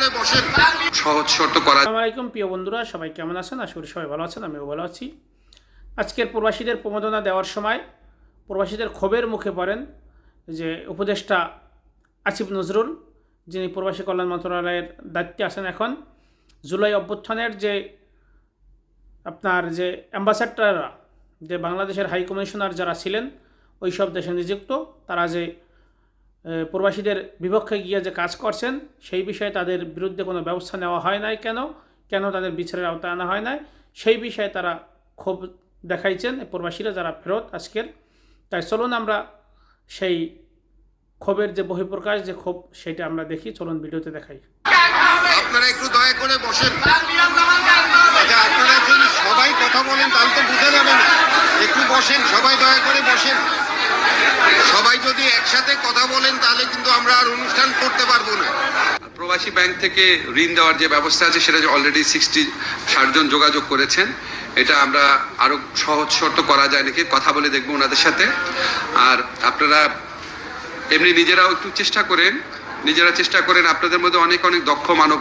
করে বসেন সহজ শর্ত করা আসসালামু আলাইকুম প্রিয় বন্ধুরা সবাই কেমন আছেন? আশা করি সবাই ভালো আছেন আমিও ভালো আছি। আজকের প্রবাসীদের প্রমোদনা দেওয়ার সময় প্রবাসীদের ক্ষোভের মুখে পড়েন যে উপদেষ্টা আসিফ নজরুল যিনি প্রবাসী কল্যাণ মন্ত্রণালয়ের দায়িত্বে আছেন এখন। জুলাই অভ্যুত্থানের যে আপনার যে অ্যাম্বাসাডাররা যে বাংলাদেশের হাই কমিশনার যারা ছিলেন ওই সব দেশে নিযুক্ত তারা যে প্রবাসীদের বিপক্ষে গিয়ে যে কাজ করছেন, সেই বিষয়ে তাদের বিরুদ্ধে কোনো ব্যবস্থা নেওয়া হয় নাই কেন? কেন তাদের বিচারের আওতায় আনা হয় নাই? সেই বিষয়ে তারা ক্ষোভ দেখাইছেন প্রবাসীরা যারা ফেরত আজকের। তাই চলুন আমরা সেই ক্ষোভের যে বহিঃপ্রকাশ, যে ক্ষোভ, সেটা আমরা দেখি। চলুন ভিডিওতে দেখাই। আপনারা একটু দয়া করে বসেন। আচ্ছা আপনারা যদি সবাই কথা বলেন, তাহলে তো বুঝে যাবেন একটু বসেন, সবাই দয়া করে বসেন। সবাই যদি একসাথে কথা বলেন, তাহলে কিন্তু আমরা আর অনুষ্ঠান করতে পারব না। প্রবাসী ব্যাংক থেকে ঋণ দেওয়ার যে ব্যবস্থা আছে, সেটা অলরেডি সিক্সটি ষাটজন যোগাযোগ করেছেন, এটা আমরা আরও সহজ শর্ত করা যায় নাকি? কথা বলে দেখব ওনাদের সাথে। আর আপনারা এমনি নিজেরাও একটু চেষ্টা করেন নিজেরা চেষ্টা করেন, আপনাদের মধ্যে অনেক অনেক দক্ষ মানব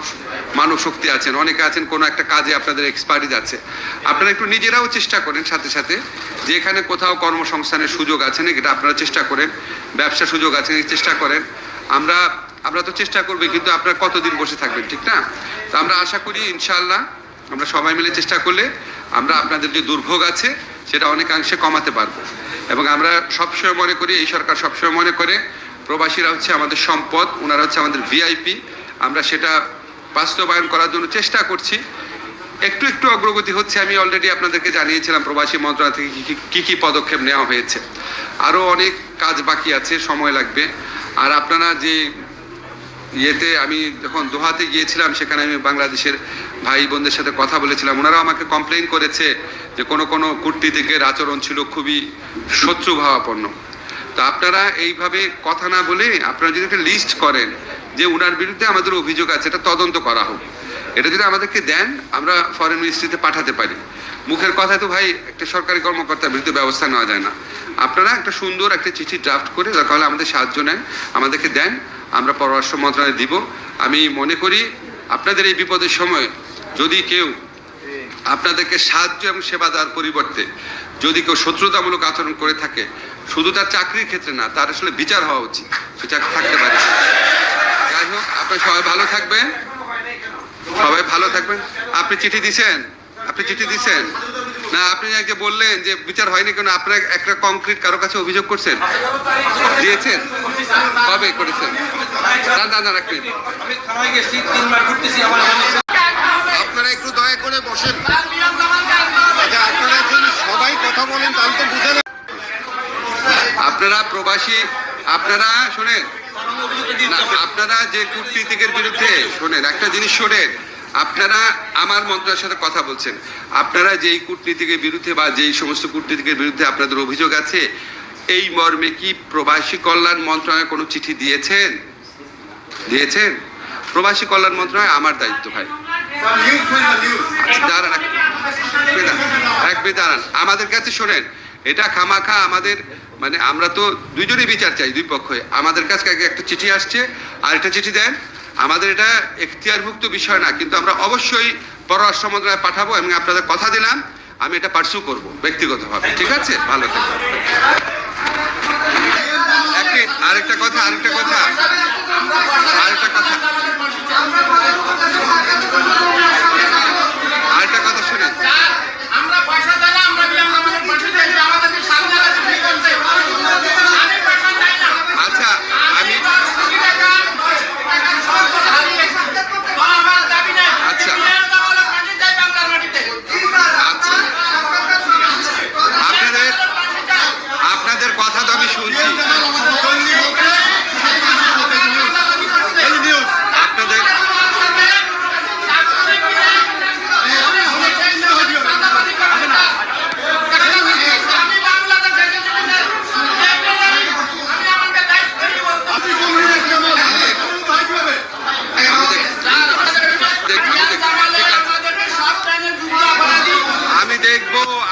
মানব শক্তি আছেন। অনেকে আছেন, কোনো একটা কাজে আপনাদের এক্সপার্টিজ আছে আপনারা একটু নিজেরাও চেষ্টা করেন সাথে সাথে। যে এখানে কোথাও কর্মসংস্থানের সুযোগ আছে নাকি, এটা আপনারা চেষ্টা করেন। ব্যবসা সুযোগ আছে চেষ্টা করেন। আমরা আমরা তো চেষ্টা করব, কিন্তু আপনারা কতদিন বসে থাকবেন, ঠিক না? তো আমরা আশা করি ইনশাল্লাহ আমরা সবাই মিলে চেষ্টা করলে আমরা আপনাদের যে দুর্ভোগ আছে, সেটা অনেকাংশে কমাতে পারব। এবং আমরা সবসময় মনে করি, এই সরকার সবসময় মনে করে প্রবাসীরা হচ্ছে আমাদের সম্পদ ওনারা হচ্ছে আমাদের ভিআইপি আমরা সেটা বাস্তবায়ন করার জন্য চেষ্টা করছি। একটু একটু অগ্রগতি হচ্ছে, আমি অলরেডি আপনাদেরকে জানিয়েছিলাম প্রবাসী মন্ত্রণালয় থেকে কী কী পদক্ষেপ নেওয়া হয়েছে। আরও অনেক কাজ বাকি আছে, সময় লাগবে। আর আপনারা যে ইয়েতে, আমি যখন দোহাতে গিয়েছিলাম, সেখানে আমি বাংলাদেশের ভাই বোনদের সাথে কথা বলেছিলাম। ওনারাও আমাকে কমপ্লেন করেছে যে কোনো কোনো কূটনীতিকের আচরণ ছিল খুবই শত্রুভাবাপন্ন। তো আপনারা এইভাবে কথা না বলে আপনারা যদি একটা লিস্ট করেন যে ওনার বিরুদ্ধে আমাদের অভিযোগ আছে, এটা তদন্ত করা হোক। এটা যদি আমাদেরকে দেন, আমরা ফরেন মিনিস্ট্রিতে পাঠাতে পারি। মুখের কথায় তো ভাই, একটা সরকারি কর্মকর্তার বিরুদ্ধে ব্যবস্থা নেওয়া যায় না। আপনারা একটা সুন্দর একটা চিঠি ড্রাফট করে দরকার হলে আমাদের সাহায্য নেন, আমাদেরকে দেন, আমরা পররাষ্ট্র মন্ত্রণালয়ে দিব। আমি মনে করি, আপনাদের এই বিপদের সময় যদি কেউ আপনাদেরকে সাহায্য এবং সেবা দেওয়ার পরিবর্তে যদি কেউ শত্রুতামূলক আচরণ করে থাকে, শুধু তার চাকরির ক্ষেত্রে না, তার আসলে বিচার হওয়া উচিত। সে চাকরি থাকতে পারে। যাই হোক, আপনার সবাই ভালো থাকবেন। সবাই ভালো থাকবেন। আপনি চিঠি দিছেন? আপনি চিঠি দিছেন? না, আপনি আগে বললেন যে বিচার হয়নি কেন, আপনার একটা কংক্রিট কারও কাছে অভিযোগ করছেন? দিয়েছেন? কবে করেছেন? না না না রাখবেন আপনারা একটু দয়া করে বসেন। আচ্ছা আপনারা যদি সবাই কথা বলেন, তাহলে তো বুঝে আপনারা প্রবাসী, আপনারা শোনেন আপনারা যে কূটনীতিকের বিরুদ্ধে, শোনেন, একটা জিনিস শোনেন, আপনারা আমার মন্ত্রণালয়ের সাথে কথা বলছেন। আপনারা যেই কূটনীতিকের বিরুদ্ধে বা যেই সমস্ত কূটনীতিকের বিরুদ্ধে আপনাদের অভিযোগ আছে, এই মর্মে কি প্রবাসী কল্যাণ মন্ত্রণালয় কোনো চিঠি দিয়েছেন? দিয়েছেন? প্রবাসী কল্যাণ মন্ত্রণালয় আমার দায়িত্ব, ভাই। এক দাঁড়ান। আমাদের কাছে শোনেন, এটা খামাখা আমাদের মানে আমরা তো দুইজনই বিচার চাই, দুই পক্ষই। আমাদের কাছে একটা চিঠি আসছে, আর একটা চিঠি দেন। আমাদের এটা এখতিয়ারভুক্ত বিষয় না, কিন্তু আমরা অবশ্যই পররাষ্ট্র মন্ত্রণালয়ে পাঠাবো এবং আপনাদের কথা দিলাম। আমি এটা পার্সু করব, ব্যক্তিগতভাবে। ঠিক আছে? ভালো মিনিট আরেকটা কথা আরেকটা কথা। আরেকটা কথা। আরেকটা কথা শুনেন।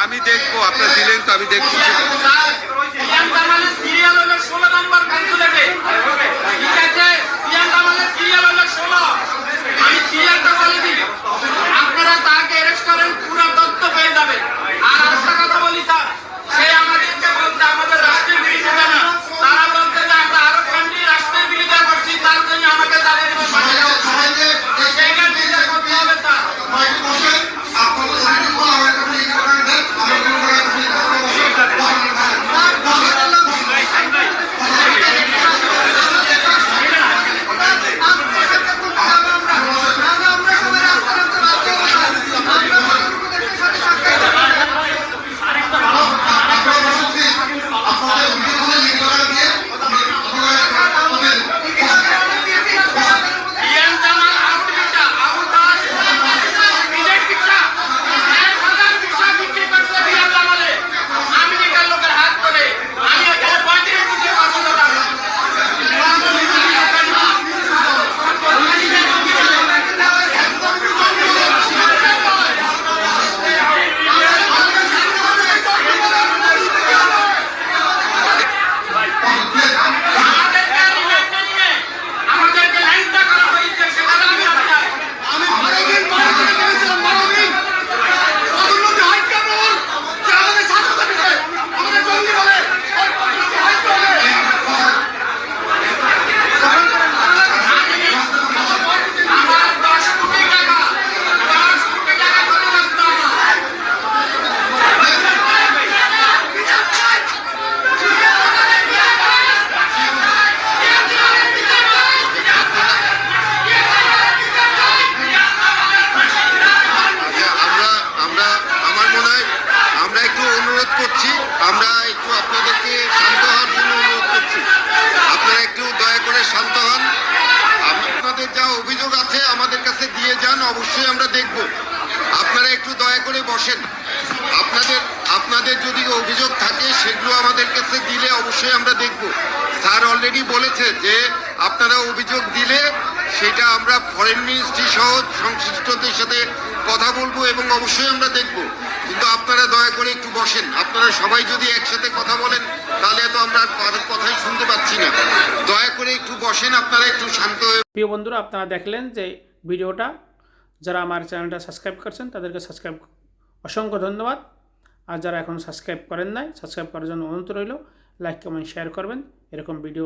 আমি দেখব আপনার দিলেন তো আমি দেখব। দিয়ে যান, অবশ্যই আমরা দেখব। আপনারা একটু দয়া করে বসেন। আপনাদের আপনাদের যদি অভিযোগ থাকে, সেগুলো আমাদের কাছে দিলে অবশ্যই আমরা দেখব। স্যার অলরেডি বলেছে যে, আপনারা অভিযোগ দিলে সেটা আমরা ফরেন মিনিস্ট্রি সহ সংশ্লিষ্টদের সাথে কথা বলব এবং অবশ্যই আমরা দেখব। কিন্তু আপনারা দয়া করে একটু বসেন। আপনারা সবাই যদি একসাথে কথা বলেন, তাহলে তো আমরা কারোর কথাই শুনতে পাচ্ছি না। দয়া করে একটু বসেন, আপনারা একটু শান্ত হয়ে প্রিয় বন্ধুরা, আপনারা দেখলেন যে ভিডিওটা। যারা আমার চ্যানেলটা সাবস্ক্রাইব করছেন, তাদেরকে সাবস্ক্রাইব অসংখ্য ধন্যবাদ। আর যারা এখন সাবস্ক্রাইব করেন নাই, সাবস্ক্রাইব করার জন্য অনুরোধ রইল, লাইক, কমেন্ট, শেয়ার করবেন। এরকম ভিডিও